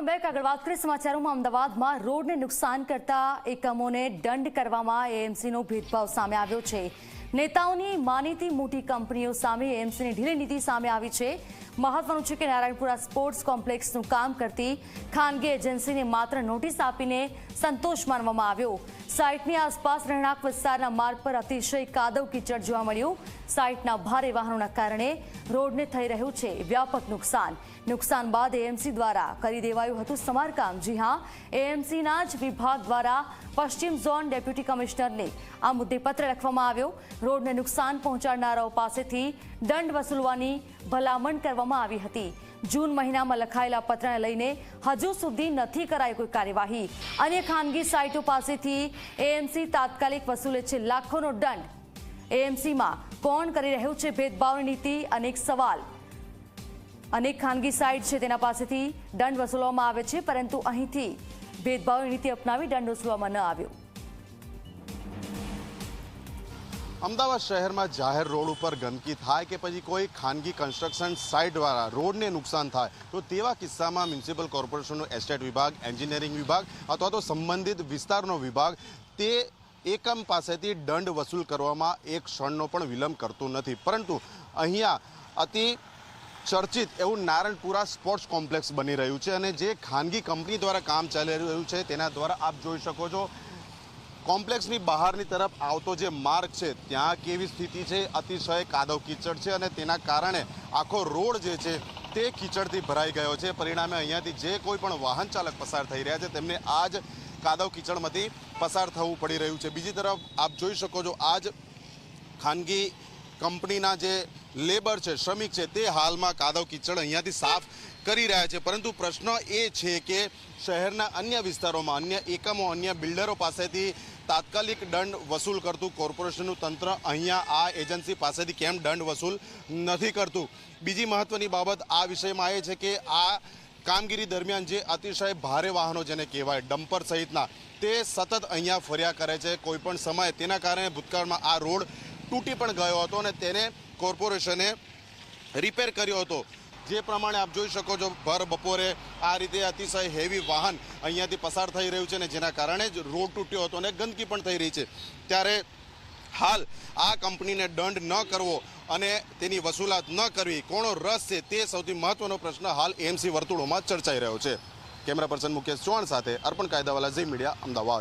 Welcome back આગળ વાત કરીએ. સમાચારોમાં અમદાવાદમાં રોડને નુકસાન કરતા એકમોને દંડ કરવામાં એએમસીનો ભેદભાવ સામે આવ્યો છે. નેતાઓની માનીતી મોટી કંપનીઓ સામે એએમસીની ઢીલી નીતિ સામે આવી છે. મહત્વનું છે કે નારાયણપુરા સ્પોર્ટ્સ કોમ્પ્લેક્સનું કામ કરતી ખાનગી એજન્સીને માત્ર નોટિસ આપીને સંતોષ માનવામાં આવ્યો. સાઇટની આસપાસ રહેણાંક વિસ્તારના માર્ગ પર અતિશય કાદવ કીચડ જોવા મળ્યું. સાઇટના ભારે વાહનોના કારણે રોડને થઈ રહ્યું છે વ્યાપક નુકસાન. નુકસાન બાદ એએમસી દ્વારા કરી દેવાયું હતું સમારકામ. જી હા એએમસીના જ વિભાગ દ્વારા પશ્ચિમ ઝોન ડેપ્યુટી કમિશનરને આ મુદ્દે પત્ર લખવામાં આવ્યો. રોડને નુકસાન પહોંચાડનારાઓ પાસેથી દંડ વસૂલવાની ભલામણ કરવામાં આવી હતી. જૂન મહિનામાં લખાયેલા પત્રને લઈને હજુ સુધી નથી કરાઈ કોઈ કાર્યવાહી. અન્ય ખાનગી સાઇટો પાસેથી એએમસી તાત્કાલિક વસૂલે છે લાખોનો દંડ. એએમસીમાં કોણ કરી રહ્યું છે ભેદભાવની નીતિ? અનેક સવાલ. અનેક ખાનગી સાઇટ છે તેના પાસેથી દંડ વસૂલવામાં આવે છે, પરંતુ અહીંથી ભેદભાવની નીતિ અપનાવી દંડ વસૂલવામાં ન આવ્યો. અમદાવાદ શહેરમાં જાહેર રોડ ઉપર ગંદકી થાય કે પછી કોઈ ખાનગી કન્સ્ટ્રક્શન સાઇટ દ્વારા રોડને નુકસાન થાય, તો તેવા કિસ્સામાં મ્યુનિસિપલ કોર્પોરેશનનો એસ્ટેટ વિભાગ એન્જિનિયરિંગ વિભાગ અથવા તો સંબંધિત વિસ્તારનો વિભાગ તે એકમ પાસેથી દંડ વસૂલ કરવામાં એક ક્ષણનો પણ વિલંબ કરતું નથી. પરંતુ અહીંયા અતિ ચર્ચિત એવું નારણપુરા સ્પોર્ટ્સ કોમ્પ્લેક્સ બની રહ્યું છે અને જે ખાનગી કંપની દ્વારા કામ ચાલી રહ્યું છે તેના દ્વારા આપ જોઈ શકો છો કોમ્પ્લેક્સની બહારની તરફ આવતો જે માર્ગ છે, ત્યાં કેવી સ્થિતિ છે, અતિશય કાદવ કીચડ છે અને તેના કારણે આખો રોડ જે છે, તે કીચડથી ભરાઈ ગયો છે. પરિણામે અહીંયાથી જે કોઈ પણ વાહન ચાલક પસાર થઈ રહ્યા છે, તેમને આ જ કાદવ કીચડમાંથી પસાર થવું પડી રહ્યું છે. બીજી તરફ આપ જોઈ શકો છો આ જ ખાનગી કંપનીના જે લેબર છે, શ્રમિક છે, તે હાલમાં કાદવ કીચડ અહીંયાથી સાફ કરી રહ્યા છે. પરંતુ પ્રશ્ન એ છે કે શહેરના અન્ય વિસ્તારોમાં, અન્ય એકમો, અન્ય બિલ્ડરો પાસેથી તાત્કાલિક દંડ વસૂલ કરતું કોર્પોરેશનનું તંત્ર અહીંયા આ એજન્સી પાસેથી કેમ દંડ વસૂલ નથી કરતું? બીજી મહત્વની બાબત આ વિષયમાં એ છે કે આ કામગીરી દરમિયાન જે અતિશય ભારે વાહનો જેને કહેવાય ડમ્પર સહિતના, તે સતત અહીંયા ફર્યા કરે છે. કોઈપણ સમયે તેના કારણે ભૂતકાળમાં આ રોડ તૂટી પણ ગયો હતો અને તેને કોર્પોરેશને રિપેર કર્યો હતો. જે પ્રમાણે આપ જોઈ શકો છો, ભર બપોરે આ રીતે અતિશય હેવી વાહન અહીંયાથી પસાર થઈ રહ્યું છે અને જેના કારણે જ રોડ તૂટ્યો હતો અને ગંદકી પણ થઈ રહી છે. ત્યારે હાલ આ કંપનીને દંડ ન કરવો અને તેની વસૂલાત ન કરવી, કોનો રસ છે તે સૌથી મહત્વનો પ્રશ્ન હાલ એમસી વર્તુળોમાં ચર્ચાઈ રહ્યો છે. કેમેરા પર્સન મુકેશ ચૌહાણ સાથે અર્પણ કાયદાવાલા, ઝી મીડિયા, અમદાવાદ.